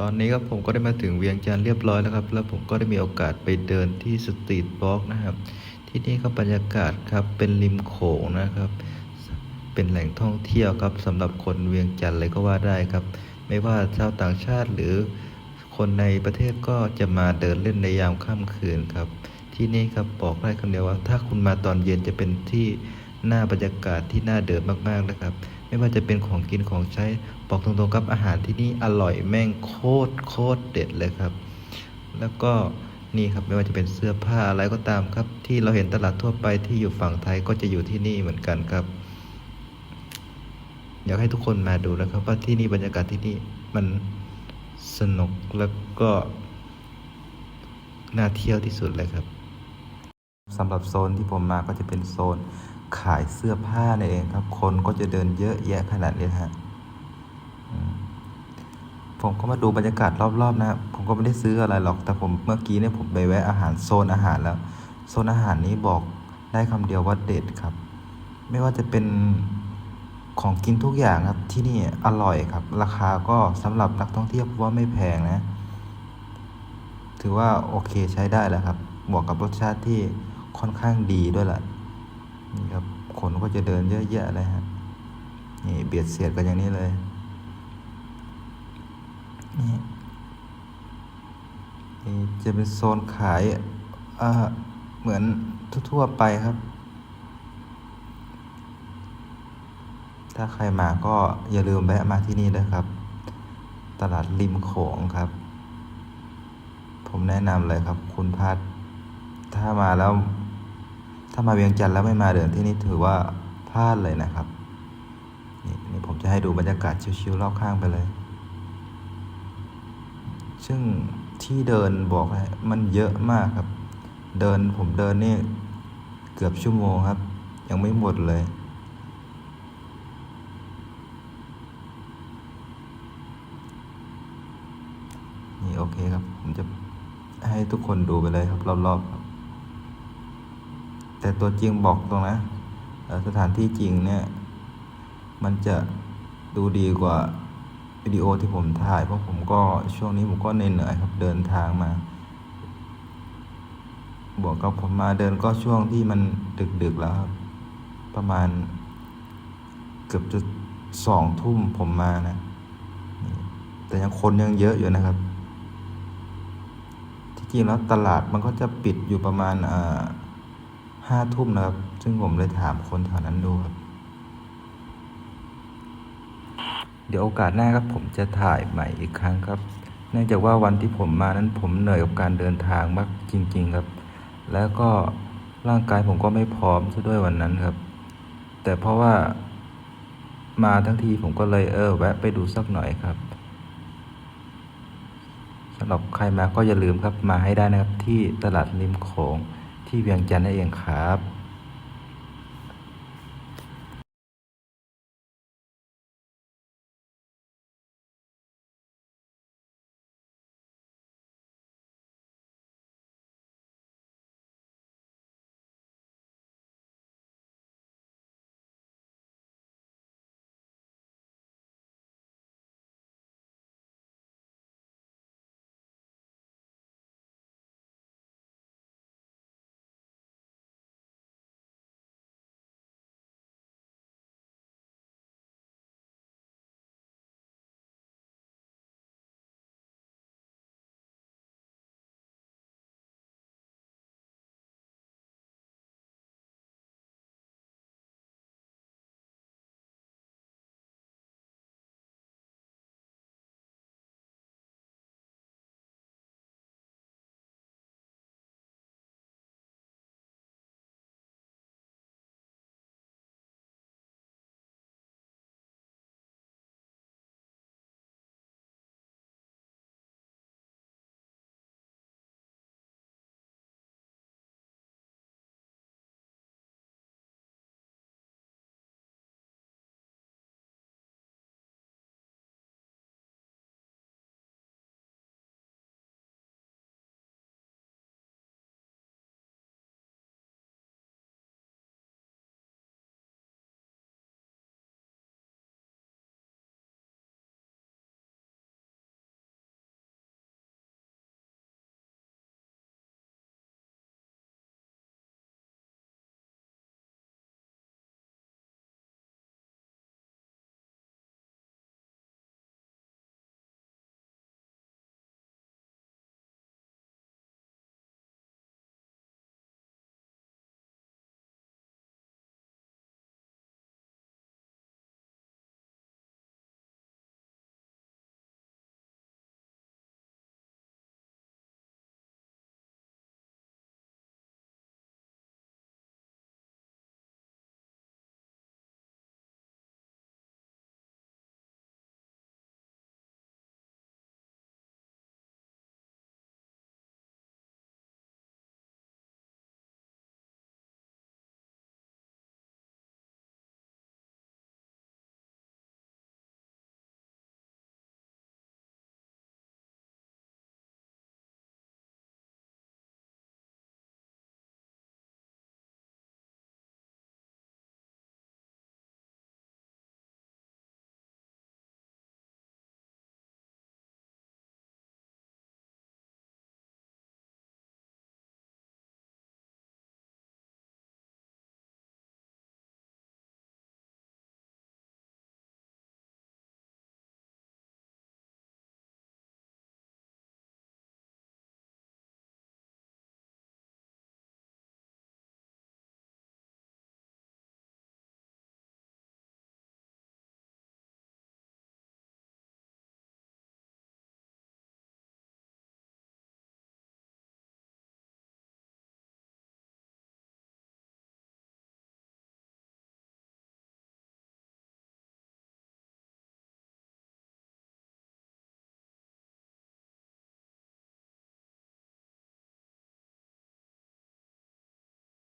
ตอนนี้ครับผมก็ได้มาถึงเวียงจันทร์เรียบร้อยแล้วครับ แล้วผมก็ได้มีโอกาสไปเดินที่สตรีทบล็อกนะครับ ที่นี่ครับบรรยากาศครับเป็นริมโขงนะครับ เป็นแหล่งท่องเที่ยวครับสำหรับคนเวียงจันทร์เลยก็ว่าได้ครับ ไม่ว่าชาวต่างชาติหรือคนในประเทศก็จะมาเดินเล่นในยามค่ำคืนครับ ที่นี่ครับบอกได้คำเดียวว่า ถ้าคุณมาตอนเย็นจะเป็นที่หน้าบรรยากาศที่น่าเดินมากๆนะครับ ไม่ว่าจะเป็นของกินของใช้บอกตรงๆครับอาหารที่นี่อร่อยแม่งโคตรโคตรเด็ดเลยครับ แล้วก็นี่ครับไม่ว่าจะเป็นเสื้อผ้าอะไรก็ตามครับ ที่เราเห็นตลาดทั่วไปที่อยู่ฝั่งไทยก็จะอยู่ที่นี่เหมือนกันครับ อยากให้ทุกคนมาดูนะครับ ว่าที่นี่บรรยากาศที่นี่มันสนุกแล้วก็น่าเที่ยวที่สุดเลยครับสำหรับโซนที่ผมมาก็จะเป็นโซน ขายเสื้อผ้านั่เองครับ คนก็จะเดินเยอะแยะขนาดนี้ฮะผมก็มาดูบรรยากาศรอบๆนะครับผมก็ไม่ได้ซื้ออะไรหรอก แต่ผมเมื่อกี้เนี่ยผมไปแวะอาหารโซนอาหารแล้ว โซนอาหารนี้บอกได้คำเดียวว่าเด็ดครับ ไม่ว่าจะเป็นของกินทุกอย่างครับที่นี่อร่อยครับ ราคาก็สำหรับนักท่องเที่ยวผมว่าไม่แพงนะ ถือว่าโอเคใช้ได้แล้วครับบวกกับรสชาติที่ค่อนข้างดีด้วยแหละ ครับคนก็จะเดินเยอะแยะเลยฮะนี่เบียดเสียดกันอย่างนี้เลยนี่นี่จะเป็นโซนขายเหมือนทั่วๆไปครับ ถ้าใครมาก็อย่าลืมแวะมาที่นี่ด้วยครับ ตลาดริมโขงครับ ผมแนะนำเลยครับ คุณพัดถ้ามาแล้ว ถ้ามาเวียงจันทร์แล้วไม่มาเดินที่นี่ถือว่าพลาดเลยนะครับนี่นี่ผมจะให้ดูบรรยากาศชิวๆรอบข้างไปเลย ซึ่งที่เดินบอกเลยมันเยอะมากครับ เดินผมเดินนี่เกือบชั่วโมงครับ ยังไม่หมดเลยนี่โอเคครับ ผมจะให้ทุกคนดูไปเลยครับรอบๆครับ แต่ตัวจริงบอกตรงนะสถานที่จริงเนี่ย มันจะดูดีกว่าวิดีโอที่ผมถ่าย เพราะผมก็ช่วงนี้ผมก็เหนื่อยๆครับเดินทางมา บวกกับผมมาเดินก็ช่วงที่มันดึกๆแล้วครับ ประมาณเกือบจะสองทุ่มผมมานะ แต่ยังคนยังเยอะอยู่นะครับ ที่จริงแล้วตลาดมันก็จะปิดอยู่ประมาณอ่า ห้าทุ่มนะครับ ซึ่งผมเลยถามคนแถวนั้นดูครับ เดี๋ยวโอกาสหน้าครับผมจะถ่ายใหม่อีกครั้งครับ เนื่องจากว่าวันที่ผมมานั้นผมเหนื่อยกับการเดินทางมากจริง ๆครับ แล้วก็ร่างกายผมก็ไม่พร้อมซะด้วยวันนั้นครับ แต่เพราะว่ามาทั้งทีผมก็เลยเออแวะไปดูสักหน่อยครับสำหรับใครมาก็อย่าลืมครับมาให้ได้นะครับที่ตลาดริมโขง ที่เวียงจันทร์นั่นเองครับ